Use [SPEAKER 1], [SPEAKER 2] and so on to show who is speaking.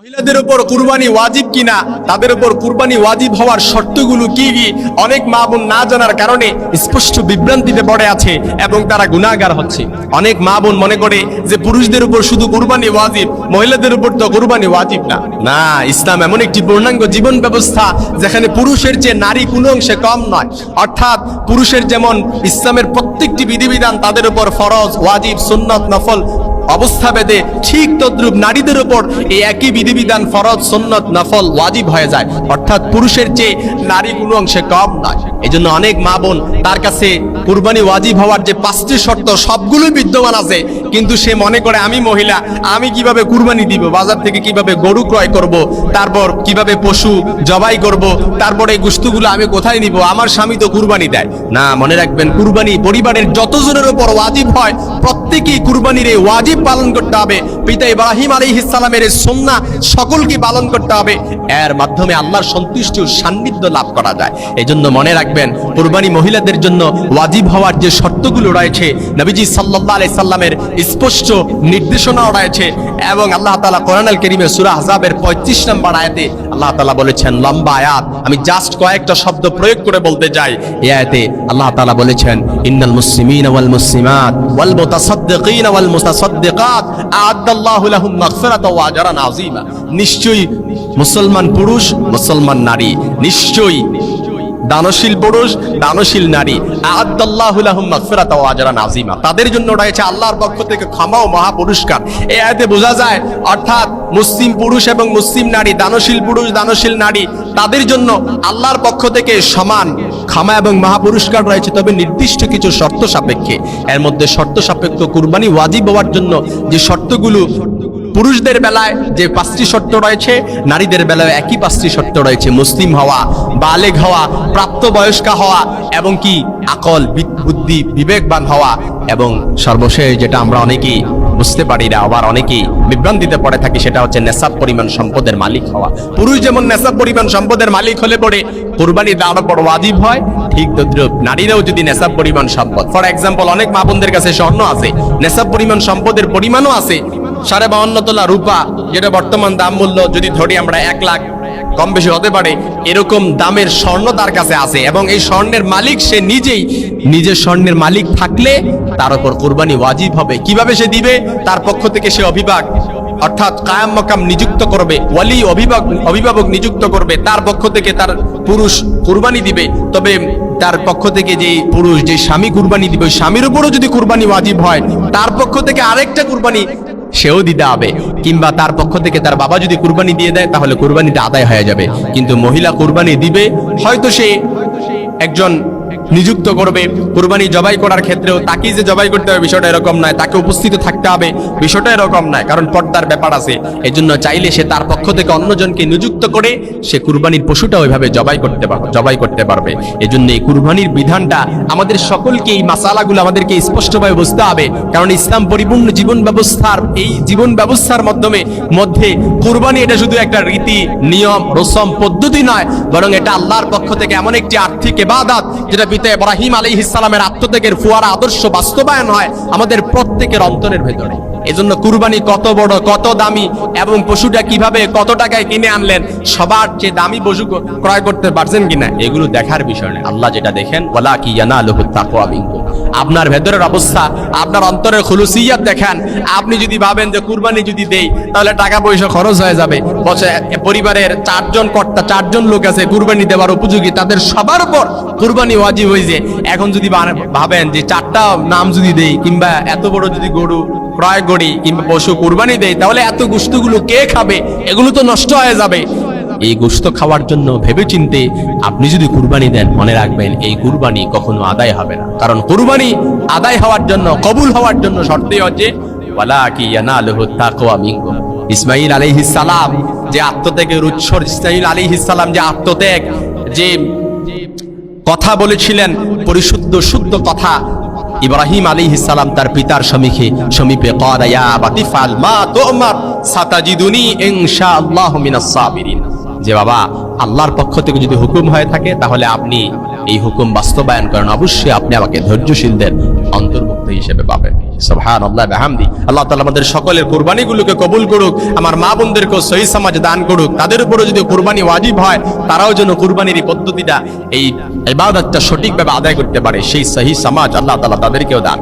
[SPEAKER 1] মহিলাদের উপর কুরবানি ওয়াজিব কিনা, তাদের উপর কুরবানি ওয়াজিব হওয়ার শর্তগুলো কি কি, অনেক মা বোন না জানার কারণে স্পষ্ট বিভ্রান্তিতে পড়ে আছে এবং তারা গুণাগার হচ্ছে। অনেক মা বোন মনে করে যে পুরুষদের উপর শুধু কুরবানি ওয়াজিব, মহিলাদের উপর তো কুরবানি ওয়াজিব না। না, ইসলাম এমন একটি পূর্ণাঙ্গ জীবন ব্যবস্থা যেখানে পুরুষের চেয়ে নারী কোনো অংশে কম নয়। অর্থাৎ পুরুষের যেমন ইসলামের প্রত্যেকটি বিধিবিধান তাদের উপর ফরজ, ওয়াজিব, সুন্নত নফল অবস্থা বেদে ঠিক তদ্রুপ নারীদের উপর এই একই বিধিবিধান, ফরজ, সন্নত, নফল, ওয়াজিব হয়ে যায়। অর্থাৎ পুরুষের চেয়ে নারী কোনো অংশে কম নয়। এই জন্য অনেক মা বোন তার কাছে কুরবানি ওয়াজিব হওয়ার যে পাঁচটি শর্ত, সবগুলোই বিদ্যমান আছে। কিন্তু সে মনে করে, আমি মহিলা, আমি কীভাবে কুরবানি দিব? বাজার থেকে কীভাবে গরু ক্রয় করব? তারপর কীভাবে পশু জবাই করব? তারপরে এই গুস্তুগুলো আমি কোথায় নিব? আমার স্বামী তো কুরবানি দেয়। না, মনে রাখবেন, কুরবানি পরিবারের যতজনের উপর ওয়াজিব হয়, প্রত্যেকেই কুরবানির এই ওয়াজিব পালন করতে হবে। পিতা ইব্রাহিম আলী ইসলামের সন্না সকলকে পালন করতে হবে। এর মাধ্যমে আল্লাহর সন্তুষ্টি ও সান্নিধ্য লাভ করা যায়। এই জন্য মনে রাখবেন, কুরবানি মহিলাদের জন্য ওয়াজিব হওয়ার যে শর্তগুলো রয়েছে, নবীজি সাল্লাহ আলাই সাল্লামের স্পষ্ট নির্দেশনাও রয়েছে এবং আল্লাহ তালা কোরআন আল করিমের সুরা হাজাবের পঁয়ত্রিশ নম্বর আয়াতে আল্লাহ তালা বলেছেন, লম্বা আয়াত। আমি জাস্ট কয়েকটা শব্দ প্রয়োগ করে বলতে যাই এই আয়াতে আল্লাহ তালা বলেছেন, ইন্নাল মুসলিমিন ওয়াল মুসলিমাত ওয়াল মুতাসাদ্দিকিন ওয়াল মুতাসাদ্দিকাত। আ'আদাল্লাহু নিশ্চয়ই মুসলমান পুরুষ, মুসলমান নারী। নিশ্চয়ই দানশীল পুরুষ, দানশীল নারী। তাদের জন্য রয়েছে আল্লাহর পক্ষ থেকে ক্ষমা ও মহা পুরস্কার এই আয়াতে বোঝা যায়, অর্থাৎ মুসলিম পুরুষ এবং মুসলিম নারী, দানশীল পুরুষ, দানশীল নারী, তাদের জন্য আল্লাহর পক্ষ থেকে সমান ক্ষমা এবং মহা পুরস্কার রয়েছে, তবে নির্দিষ্ট কিছু শর্ত সাপেক্ষে। এর মধ্যে শর্ত সাপেক্ষ কুরবানি ওয়াজিব হওয়ার জন্য যে শর্তগুলো পুরুষদের বেলায় যে পাঁচটি শর্ত রয়েছে, নারীদের বেলায় একই পাঁচটি শর্ত রয়েছে, মুসলিম হওয়া, বালেগ হওয়া, প্রাপ্তবয়স্কা হওয়া এবং কি? আকল বুদ্ধি, বিবেকবান হওয়া এবং সর্বশেষ যেটা আমরা অনেকেই বুঝতে পারি না। আবার অনেকেই বিভ্রান্তিতে পড়ে থাকি, সেটা হচ্ছে নেশাব পরিমাণ সম্পদের মালিক হওয়া। পুরুষ যেমন নেশাব পরিমাণ সম্পদের মালিক হলে পরে কোরবানি দেওয়ার পর ওয়াজিব হয়। ঠিক তদ্রুপ, নারীরাও যদি নেশাব পরিমাণ সম্পদ ফর এক্সাম্পল অনেক মা বোনদের কাছে স্বর্ণ আছে, নেশাব পরিমাণ সম্পদের পরিমাণও আছে। সাড়ে বাউন্ন তোলা রূপা, যেটা বর্তমান দাম মূল্য, যদি ধরি আমরা এক লাখ কম বেশি হতে পারে, এরকম দামের স্বর্ণ তার কাছে আছে এবং এই স্বর্ণের মালিক সে নিজেই, নিজের স্বর্ণের মালিক থাকলে তার উপর কোরবানি ওয়াজিব হবে। কীভাবে সে দিবে? তার পক্ষ থেকে সে অভিভাবক, অর্থাৎ কায়াম মকাম নিযুক্ত করবে, ওয়ালি অভিভাবক অভিভাবক নিযুক্ত করবে, তার পক্ষ থেকে তার পুরুষ কুরবানি দিবে। তবে তার পক্ষ থেকে যে পুরুষ যে স্বামী কুরবানি দিবে, ওই স্বামীর উপরও যদি কুরবানি ওয়াজিব হয়, তার পক্ষ থেকে আরেকটা কুরবানি সেও দিতে হবে কিংবা তার পক্ষ থেকে তার বাবা যদি কুরবানি দিয়ে দেয়, তাহলে কুরবানিটা আদায় হয়ে যাবে। কিন্তু মহিলা কুরবানি দিবে, হয়তো সে একজন নিযুক্ত করবে। কুরবানি জবাই করার ক্ষেত্রেও তাকেই যে জবাই করতে হবে বিষয়টা এরকম নয়, তাকে উপস্থিত থাকতে হবে বিষয়টা এরকম নয়, কারণ পর্দার ব্যাপার আছে। এই জন্য চাইলে সে তার পক্ষ থেকে অন্যজনকে নিযুক্ত করে সে কুরবানির পশুটা ওইভাবে জবাই করতে পারবে জবাই করতে পারবে। এই জন্য এই কুরবানির বিধানটা আমাদের সকলকে এই মাসালাগুলো আমাদেরকে স্পষ্টভাবে বুঝতে হবে। কারণ ইসলাম পরিপূর্ণ জীবন ব্যবস্থার, এই জীবন ব্যবস্থার মাধ্যমে মধ্যে কুরবানি এটা শুধু একটা রীতি, নিয়ম, রসম, পদ্ধতি নয়, বরং এটা আল্লাহর পক্ষ থেকে এমন একটি আর্থিক এবাদাত যেটা পিতা ইব্রাহিম আলী ইসলামের আত্মত্যাগের ফুয়ারা আদর্শ বাস্তবায়ন হয় আমাদের প্রত্যেকের অন্তরের ভেতরে। এজন্য কুরবানি কত বড়, কত দামি এবং পশুটা কীভাবে কত টাকায় কিনে আনলেন, সবার যে দামি পশু ক্রয় করতে পারছেন কিনা, এগুলো দেখার বিষয় নেই আল্লাহ যেটা দেখেন বলা কি জানা আলহু তাকওয়া মিনকুম? আপনার ভেতরের অবস্থা, আপনার অন্তরের খুলুসিয়াত দেখেন। আপনি যদি ভাবেন যে কুরবানি যদি দেই, তাহলে টাকা পয়সা খরচ হয়ে যাবে। পরিবারের চারজন কর্তা, চারজন লোক আছে কুরবানি দেওয়ার উপযোগী, তাদের সবার উপর কুরবানি ওয়াজিব হয়েছে এখন যদি ভাবেন যে চারটা নাম যদি দেই, কিংবা এত বড় যদি গরু ক্রয় করি, কিংবা পশু কুরবানি দেই, তাহলে এত গুস্তগুলো কে খাবে? এগুলো তো নষ্ট হয়ে যাবে। এই গোস্ত খাওয়ার জন্য ভেবে চিনতে আপনি যদি কুরবানি দেন, মনে রাখবেন এই কুরবানি কখনো আদায় হবে না। কারণ কুরবানি আদায় হওয়ার জন্য, কবুল হওয়ার জন্য শর্তই হচ্ছে ইসমাইল আলাইহিস সালাম যে আত্মত্যাগের উৎসর ইসমাইল আলাইহিস সালাম যে আত্মত্যাগ, যে কথা বলেছিলেন, পরিশুদ্ধ, শুদ্ধ কথা, ইব্রাহিম আলী সালাম তার পিতার সমীপে সমীপে করায়া বাতিফাল মা তোমার, সাতাজিদুনি ইনশাআল্লাহু মিনাস সাবিরিন। যে বাবা, আল্লাহর পক্ষ থেকে যদি হুকুম হয়ে থাকে, তাহলে আপনি এই হুকুম বাস্তবায়ন করেন। অবশ্যই আপনি আমাকে ধৈর্যশীলদের অন্তর্ভুক্ত হিসেবে পাবেন। সুবহান আল্লাহ হামদি আল্লাহ তাআলা আমাদের সকলের কুরবানিগুলোকে কবুল করুক, আমার মা বোনদেরকেও সহি সমাজ দান করুক। তাদের উপরে যদি কুরবানি ওয়াজিব হয়, তারাও যেন কুরবানির এই পদ্ধতিটা, এই ইবাদতটা সঠিকভাবে আদায় করতে পারে, সেই সহি সমাজ আল্লাহ তাআলা তাদেরকেও দান